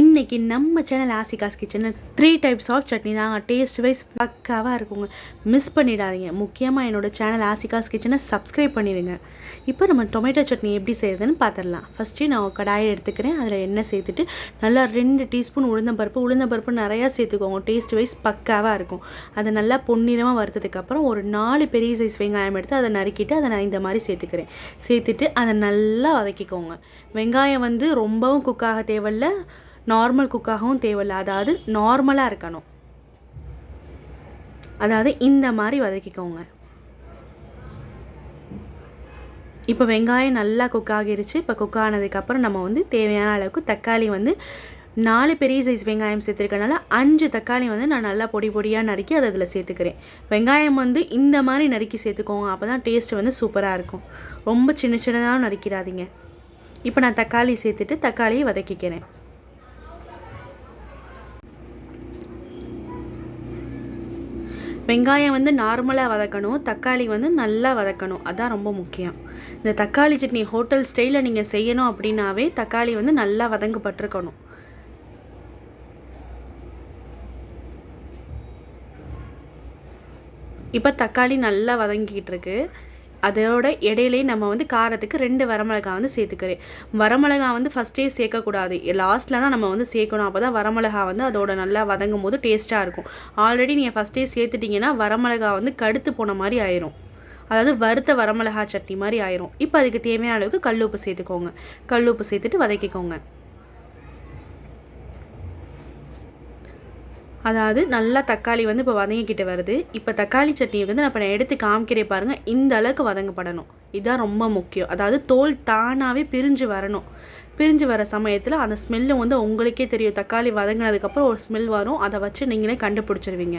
இன்றைக்கி நம்ம சேனல் ஆசிகாஸ் கிச்சனில் த்ரீ டைப்ஸ் ஆஃப் சட்னி. தாங்க டேஸ்ட் வைஸ் பக்காவாக இருக்குங்க. மிஸ் பண்ணிடாதீங்க. முக்கியமாக என்னோடய சேனல் ஆசிகாஸ் கிச்சனை சப்ஸ்கிரைப் பண்ணிடுங்க. இப்போ நம்ம டொமேட்டோ சட்னி எப்படி செய்யறதுன்னு பார்த்துடலாம் ஃபஸ்ட்டு நான் ஒரு கடாயை எடுத்துக்கிறேன். அதில் எண்ணெய் சேர்த்துட்டு நல்லா ரெண்டு டீஸ்பூன் உளுந்தம்பருப்பு உளுந்தம்பருப்பு நிறையா சேர்த்துக்கோங்க. டேஸ்ட் வைஸ் பக்காவாக இருக்கும். அதை நல்லா பொன்னிறமாக வறுத்ததுக்கப்புறம் ஒரு நாலு பெரிய சைஸ் வெங்காயம் எடுத்து அதை நறுக்கிட்டு அதை நான் இந்த மாதிரி சேர்த்துக்கிறேன். சேர்த்துட்டு அதை நல்லா வதக்கிக்கோங்க. வெங்காயம் வந்து ரொம்பவும் குக்காக தேவையில்லை. நார்மல் குக்காகவும் தேவையில்ல. அதாவது நார்மலாக இருக்கணும். அதாவது இந்த மாதிரி வதக்கிக்கோங்க. இப்போ வெங்காயம் நல்லா குக் ஆகிருச்சு. இப்போ குக் ஆனதுக்கப்புறம் நம்ம வந்து தேவையான அளவுக்கு தக்காளி வந்து நாலு பெரிய சைஸ் வெங்காயம் சேர்த்துருக்கனால அஞ்சு தக்காளி வந்து நான் நல்லா பொடி பொடியாக நறுக்கி அதை அதில் சேர்த்துக்கிறேன். வெங்காயம் வந்து இந்த மாதிரி நறுக்கி சேர்த்துக்கோங்க. அப்போ தான் டேஸ்ட் வந்து சூப்பராக இருக்கும். ரொம்ப சின்ன சின்னதாக நறுக்கிறாதீங்க இப்போ நான் தக்காளி சேர்த்துட்டு தக்காளியை வதக்கிக்கிறேன். வெங்காயம் வந்து நார்மலாக வதக்கணும். தக்காளி வந்து நல்லா வதக்கணும். அதான் ரொம்ப முக்கியம். இந்த தக்காளி சட்னி ஹோட்டல் ஸ்டைலில் நீங்கள் செய்யணும் அப்படின்னாவே தக்காளி வந்து நல்லா வதங்கப்பட்டிருக்கணும். இப்போ தக்காளி நல்லா வதங்கிக்கிட்டு இருக்கு. அதோட இடையிலே நம்ம வந்து காரத்துக்கு ரெண்டு வரமிளகா வந்து சேர்த்துக்கிறேன். வரமிளகா வந்து ஃபஸ்ட்டே சேர்க்கக்கூடாது. லாஸ்ட்டில் தான் நம்ம வந்து சேர்க்கணும். அப்போ தான் வரமிளகா வந்து அதோட நல்லா வதங்கும் போது டேஸ்ட்டாக இருக்கும் ஆல்ரெடி நீங்கள் ஃபஸ்ட்டே சேர்த்துட்டிங்கன்னா வரமிளகா வந்து கடுத்து போன மாதிரி ஆயிரும். அதாவது வறுத்த வரமிளகா சட்னி மாதிரி ஆயிரும். இப்போ அதுக்கு தேவையான அளவுக்கு கல் உப்பு சேர்த்துக்கோங்க. கல் உப்பு சேர்த்துட்டு வதக்கிக்கோங்க. அதாவது நல்லா தக்காளி வந்து இப்போ வதங்கிக்கிட்டு வருது. இப்போ தக்காளி சட்னியை வந்து நான் இப்போ நான் எடுத்து காமிக்கிறே பாருங்கள் இந்த அளவுக்கு வதங்கப்படணும். இதுதான் ரொம்ப முக்கியம். அதாவது தோல் தானாகவே பிரிஞ்சு வரணும். பிரிஞ்சு வர சமயத்தில் அந்த ஸ்மெல்லு வந்து உங்களுக்கே தெரியும். தக்காளி வதங்கினதுக்கப்புறம் ஒரு ஸ்மெல் வரும். அதை வச்சு நீங்களே கண்டுபிடிச்சிருவீங்க.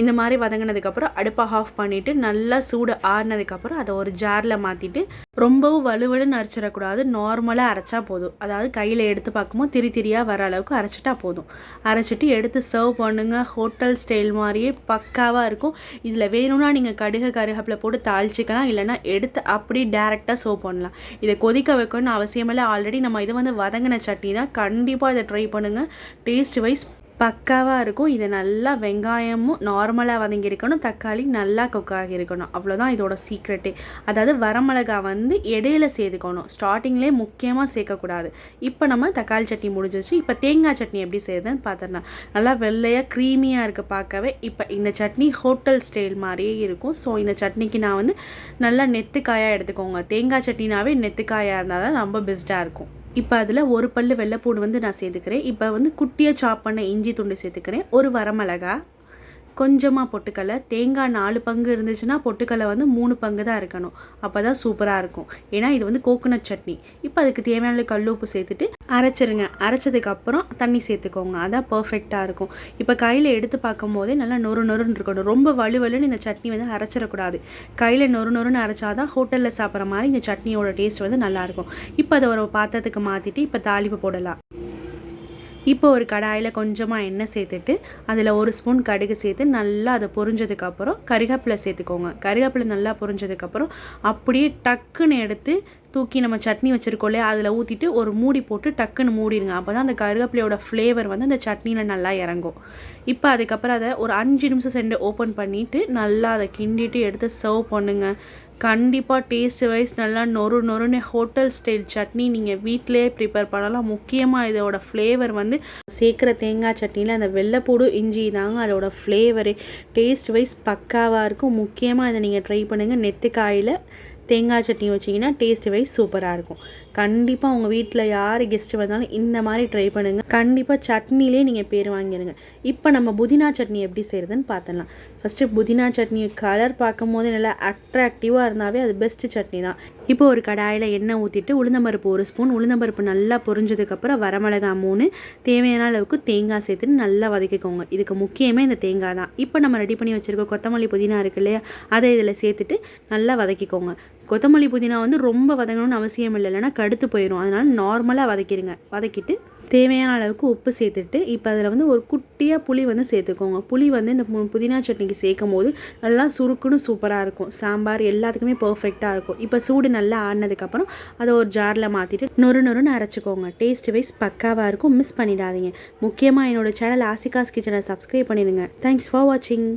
இந்த மாதிரி வதங்கினதுக்கப்புறம் அடுப்பை ஆஃப் பண்ணிவிட்டு நல்லா சூடு ஆறினதுக்கப்புறம் அதை ஒரு ஜாரில் மாற்றிட்டு ரொம்பவும் வலுவலுன்னு அரைச்சிடக்கூடாது. நார்மலாக அரைச்சா போதும். அதாவது கையில் எடுத்து பார்க்கும்போது திரி திரியாக வர அளவுக்கு அரைச்சிட்டா போதும். அரைச்சிட்டு எடுத்து சர்வ் பண்ணுங்கள் ஹோட்டல் ஸ்டைல் மாதிரியே பக்காவாக இருக்கும். இதில் வேணும்னா நீங்கள் கடுகு கருகப்பில் போட்டு தாளிச்சிக்கலாம். இல்லைனா எடுத்து அப்படி டேரெக்டாக சர்வ் பண்ணலாம். இதை கொதிக்க வைக்கணும்னு அவசியமில்லை ஆல்ரெடி நம்ம இது வந்து வதங்கின சட்னி தான். கண்டிப்பாக இதை ட்ரை பண்ணுங்கள் டேஸ்ட் வைஸ் பக்காவாக இருக்கும். இதை நல்லா வெங்காயமும் நார்மலாக வதங்கியிருக்கணும். தக்காளி நல்லா கொக்காக இருக்கணும் அவ்வளோதான் இதோட சீக்ரெட்டே அதாவது வரமிளகா வந்து இடையில சேர்த்துக்கணும். ஸ்டார்டிங்லேயே முக்கியமாக சேர்க்கக்கூடாது. இப்போ நம்ம தக்காளி சட்னி முடிஞ்சிச்சு இப்போ தேங்காய் சட்னி எப்படி செய்யுதுன்னு பார்த்தோன்னா நல்லா வெள்ளையாக க்ரீமியாக இருக்குது பார்க்கவே. இப்போ இந்த சட்னி ஹோட்டல் ஸ்டைல் மாதிரியே இருக்கும். ஸோ இந்த சட்னிக்கு நான் வந்து நல்லா நெத்துக்காயாக எடுத்துக்கோங்க. தேங்காய் சட்னினாவே நெத்துக்காயாக இருந்தால் தான் ரொம்ப பெஸ்ட்டாக இருக்கும். இப்போ அதில் ஒரு பல் வெள்ளைப்பூண்டு வந்து நான் சேர்த்துக்கிறேன். இப்போ வந்து குட்டியாக சாப் பண்ண இஞ்சி துண்டு சேர்த்துக்கிறேன். ஒரு வரமிளகா கொஞ்சமாக பொட்டுக்கடலை தேங்காய் நாலு பங்கு இருந்துச்சுன்னா பொட்டுக்கடலை வந்து மூணு பங்கு தான் இருக்கணும். அப்போ தான் சூப்பராக இருக்கும். ஏன்னா இது வந்து கோகோனட் சட்னி. இப்போ அதுக்கு தேவையான கல் உப்பு சேர்த்துட்டு அரைச்சிருங்க. அரைச்சதுக்கப்புறம் தண்ணி சேர்த்துக்கோங்க. அதான் பர்ஃபெக்டாக இருக்கும். இப்போ கையில் எடுத்து பார்க்கும் போதே நல்லா நொறு நொறுன்னு இருக்கணும். ரொம்ப வலுவலுன்னு இந்த சட்னி வந்து அரைச்சிடக்கூடாது. கையில் நொறு நொறுன்னு அரைச்சா தான் ஹோட்டலில் சாப்பிட்ற மாதிரி இந்த சட்னியோட டேஸ்ட் வந்து நல்லாயிருக்கும் இப்போ அதை ஒரு பாத்திரத்துக்கு மாற்றிட்டு இப்போ தாளிப்பு போடலாம். இப்போ ஒரு கடாயில் கொஞ்சமாக எண்ணெய் சேர்த்துட்டு அதில் ஒரு ஸ்பூன் கடுகு சேர்த்து நல்லா அதை பொரிஞ்சதுக்கப்புறம் கருகப்பிலை சேர்த்துக்கோங்க. கருகப்பிலை நல்லா பொரிஞ்சதுக்கப்புறம் அப்படியே டக்குன்னு எடுத்து தூக்கி நம்ம சட்னி வச்சுருக்கோம் இல்லையா அதில் ஊற்றிட்டு ஒரு மூடி போட்டு டக்குன்னு மூடிடுங்க அப்போ தான் அந்த கருவேப்பிலையோட ஃப்ளேவர் வந்து அந்த சட்னியில் நல்லா இறங்கும். இப்போ அதுக்கப்புறம் அதை ஒரு அஞ்சு நிமிஷம் சென்று ஓப்பன் பண்ணிவிட்டு நல்லா அதை கிண்டிட்டு எடுத்து சர்வ் பண்ணுங்கள் கண்டிப்பாக டேஸ்ட் வைஸ் நல்லா நொறு நொறுன்னு ஹோட்டல் ஸ்டைல் சட்னி நீங்கள் வீட்டிலே ப்ரிப்பேர் பண்ணலாம். முக்கியமாக இதோட ஃப்ளேவர் வந்து சேர்க்குற தேங்காய் சட்னியில் அந்த வெள்ளைப்பூடு இஞ்சி தாங்க அதோட ஃப்ளேவரு டேஸ்ட் வைஸ் பக்காவாக இருக்கும். முக்கியமாக இதை நீங்கள் ட்ரை பண்ணுங்கள் நெத்துக்காயில் தேங்காய் சட்னி வச்சிங்கன்னா டேஸ்ட் வைஸ் சூப்பராக இருக்கும். கண்டிப்பாக உங்கள் வீட்டில் யார் கெஸ்ட்டு வந்தாலும் இந்த மாதிரி ட்ரை பண்ணுங்கள் கண்டிப்பாக சட்னிலே நீங்கள் பேர் வாங்கிடுங்க இப்போ நம்ம புதினா சட்னி எப்படி செய்கிறதுன்னு பார்த்துடலாம் ஃபஸ்ட்டு புதினா சட்னி கலர் பார்க்கும் போது நல்லா அட்ராக்டிவாக இருந்தாவே அது பெஸ்ட்டு சட்னி தான். இப்போ ஒரு கடாயில் எண்ணெய் ஊற்றிட்டு உளுந்தம்பருப்பு ஒரு ஸ்பூன் உளுந்தம்பருப்பு நல்லா பொரிஞ்சதுக்கப்புறம் வரமிளகா மூணு தேவையான அளவுக்கு தேங்காய் சேர்த்துட்டு நல்லா வதக்கிக்கோங்க. இதுக்கு முக்கியமே இந்த தேங்காய் தான். இப்போ நம்ம ரெடி பண்ணி வச்சுருக்க கொத்தமல்லி புதினா இருக்கு இல்லையா அதை இதில் சேர்த்துட்டு நல்லா வதக்கிக்கோங்க. கொத்தமல்லி புதினா வந்து ரொம்ப வதங்கணும்னு அவசியம் இல்லை. இல்லைன்னா கடுத்து போயிடும் அதனால் நார்மலாக வதக்கிடுங்க. வதக்கிட்டு தேவையான அளவுக்கு உப்பு சேர்த்துட்டு இப்போ அதில் வந்து ஒரு குட்டியாக புளி வந்து சேர்த்துக்கோங்க. புளி வந்து இந்த புதினா சட்னிக்கு சேர்க்கும் போது நல்லா சுருக்குன்னு சூப்பராக இருக்கும். சாம்பார் எல்லாத்துக்குமே பர்ஃபெக்டாக இருக்கும். இப்போ சூடு நல்லா ஆடினதுக்கப்புறம் அதை ஒரு ஜாரில் மாற்றிட்டு நொறு நொறுன்னு அரைச்சிக்கோங்க. டேஸ்ட் வைஸ் பக்காவாக இருக்கும். மிஸ் பண்ணிடாதீங்க. முக்கியமாக என்னோடய சேனல் ஆசிகாஸ் கிச்சனை சப்ஸ்கிரைப் பண்ணிடுங்க. தேங்க்ஸ் ஃபார் வாட்சிங்